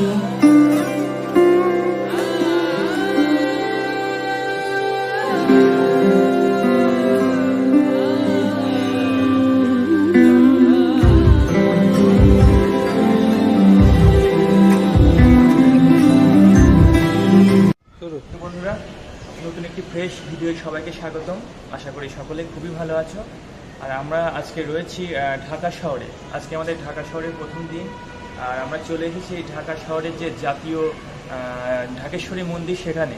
নতুন একটি fresh video সবাইকে স্বাগতম। আশা করি সকলে খুবই ভালো আছো। আর আমরা আজকে রয়েছি ঢাকা শহরে। আজকে আমাদের ঢাকা শহরের প্রথম দিন। আর আমরা চলে এসেছি ঢাকা শহরের যে জাতীয় ঢাকেশ্বরী মন্দির সেখানে।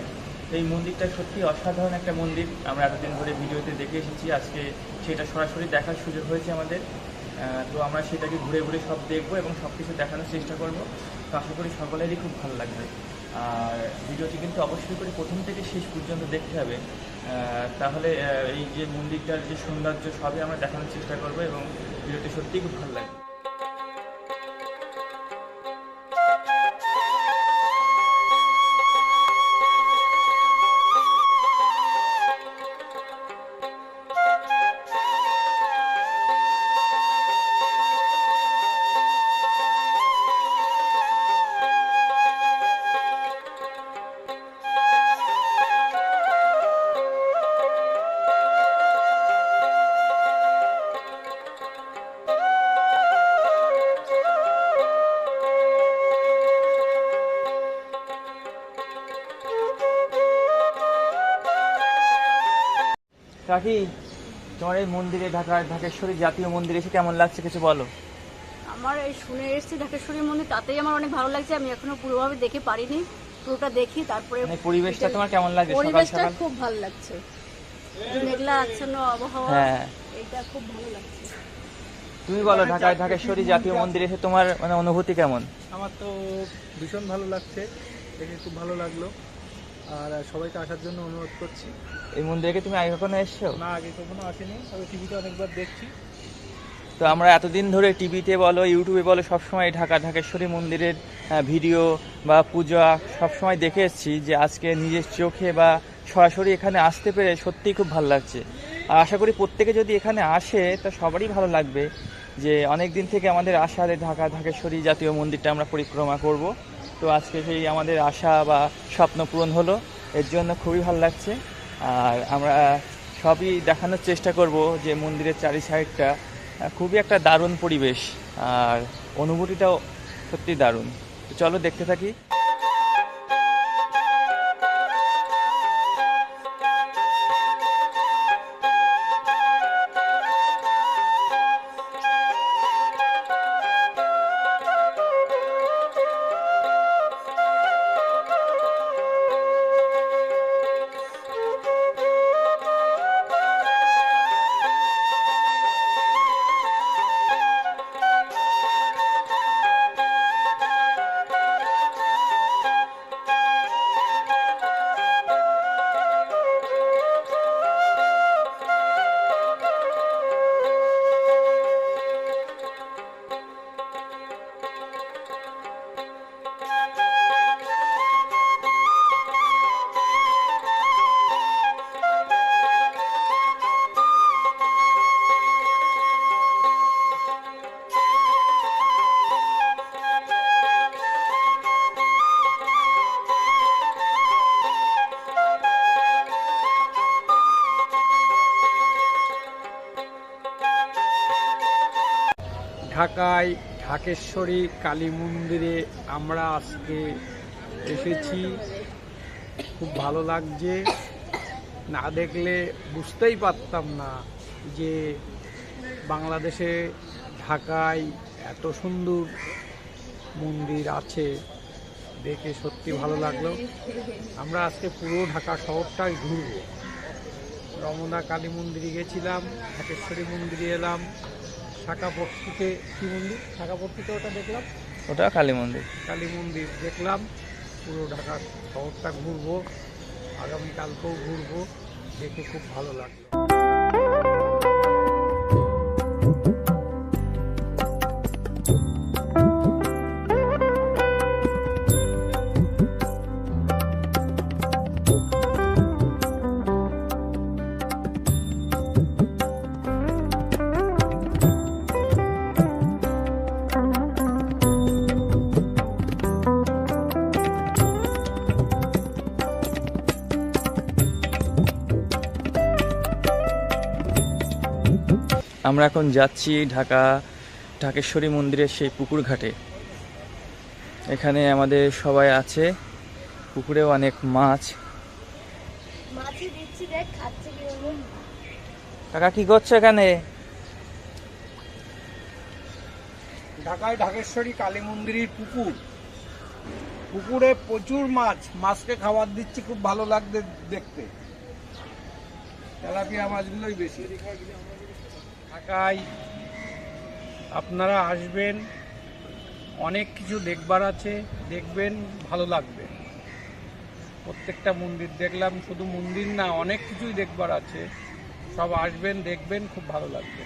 এই মন্দিরটা সত্যি অসাধারণ একটা মন্দির। আমরা এতদিন ধরে ভিডিওতে দেখে এসেছি, আজকে সেটা সরাসরি দেখার সুযোগ হয়েছে আমাদের। তো আমরা সেটাকে ঘুরে ঘুরে সব দেখব এবং সব কিছু দেখানোর চেষ্টা করব। তো আশা করি সকলেরই খুব ভালো লাগবে। আর ভিডিওটি কিন্তু অবশ্যই করে প্রথম থেকে শেষ পর্যন্ত দেখতে হবে। তাহলে এই যে মন্দিরটার যে সৌন্দর্য, সবই আমরা দেখানোর চেষ্টা করব এবং ভিডিওটি সত্যিই খুব ভালো লাগবে। কাকি তোমার এই মন্দিরে ঢাকা ঢাকেশ্বরী জাতীয় মন্দির এসে কেমন লাগছে কিছু বলো? আমার এই শুনে এসেছি ঢাকেশ্বরী মন্দির তাতেই আমার অনেক ভালো লাগছে। আমি এখনও পুরোভাবে দেখে পারিনি পুরোটা দেখি তারপরে মানে পরিবেশটা তোমার কেমন লাগছে পরিবেশটা খুব ভালো লাগছে। মেঘলা আচ্ছন্ন আবহাওয়া হ্যাঁ। এটা খুব ভালো লাগছে। তুমি বলো ঢাকা ঢাকেশ্বরী জাতীয় মন্দির এসে তোমার মানে অনুভূতি কেমন? আমার তো ভীষণ ভালো লাগছে দেখে খুব ভালো লাগল। আর সবাইকে আসার জন্য অনুরোধ করছি। এই মন্দিরে তুমি আগে কখনো এসছো? না আগে কখনো আসেনি তবে টিভিতে অনেকবার দেখছি। তো আমরা এতদিন ধরে টিভিতে বলো ইউটিউবে বলো সবসময় ঢাকা ঢাকেশ্বরী মন্দিরের ভিডিও বা পূজা সবসময় দেখে এসেছি যে আজকে নিজের চোখে বা সরাসরি এখানে আসতে পেরে সত্যিই খুব ভালো লাগছে। আর আশা করি প্রত্যেকে যদি এখানে আসে তা সবারই ভালো লাগবে যে অনেক দিন থেকে আমাদের আশা যে ঢাকা ঢাকেশ্বরী জাতীয় মন্দিরটা আমরা পরিক্রমা করব। তো আজকে সেই আমাদের আশা বা স্বপ্ন পূরণ হলো এর জন্য খুবই ভালো লাগছে। আর আমরা সবই দেখানোর চেষ্টা করব যে মন্দিরের চারি সাইডটা খুবই একটা দারুণ পরিবেশ, আর অনুভূতিটাও সত্যি দারুণ। তো চলো দেখতে থাকি। ঢাকায়, ঢাকেশ্বরী কালী মন্দিরে আমরা আজকে এসেছি। খুব ভালো লাগছে। না দেখলে বুঝতেই পারতাম না যে বাংলাদেশে, ঢাকায় এত সুন্দর মন্দির আছে। দেখে সত্যি ভালো লাগল। আমরা আজকে পুরো ঢাকা শহরটাই ঘুরবো। রমনা কালী মন্দিরে গেছিলাম, ঢাকেশ্বরী মন্দিরে এলাম। শাখাপট্টিতে কি মন্দির? শাখাপট্টিতে ওটা দেখলাম? ওটা কালী মন্দির। কালী মন্দির দেখলাম। পুরো ঢাকা শহরটা ঘুরবো। আগামীকালকেও ঘুরবো। দেখে খুব ভালো লাগল। আমরা এখন যাচ্ছি ঢাকা ঢাকেশ্বরী মন্দিরের সেই পুকুর ঘাটে। এখানে আমাদের সবাই আছে পুকুরেও অনেক মাছ। মাছি দিচ্ছি দেখ খাচ্ছে কাকা কি করছ এখানে? ঢাকায় ঢাকেশ্বরী কালী মন্দিরের পুকুর। পুকুরে প্রচুর মাছ। মাছকে খাবার দিচ্ছি খুব ভালো লাগবে দেখতে। তেলাপিয়া মাছগুলোই বেশি। ঢাকায় আপনারা আসবেন, অনেক কিছু দেখবার আছে, দেখবেন, ভালো লাগবে। প্রত্যেকটা মন্দির দেখলাম, শুধু মন্দির না, অনেক কিছুই দেখবার আছে। সব আসবেন, দেখবেন, খুব ভালো লাগবে।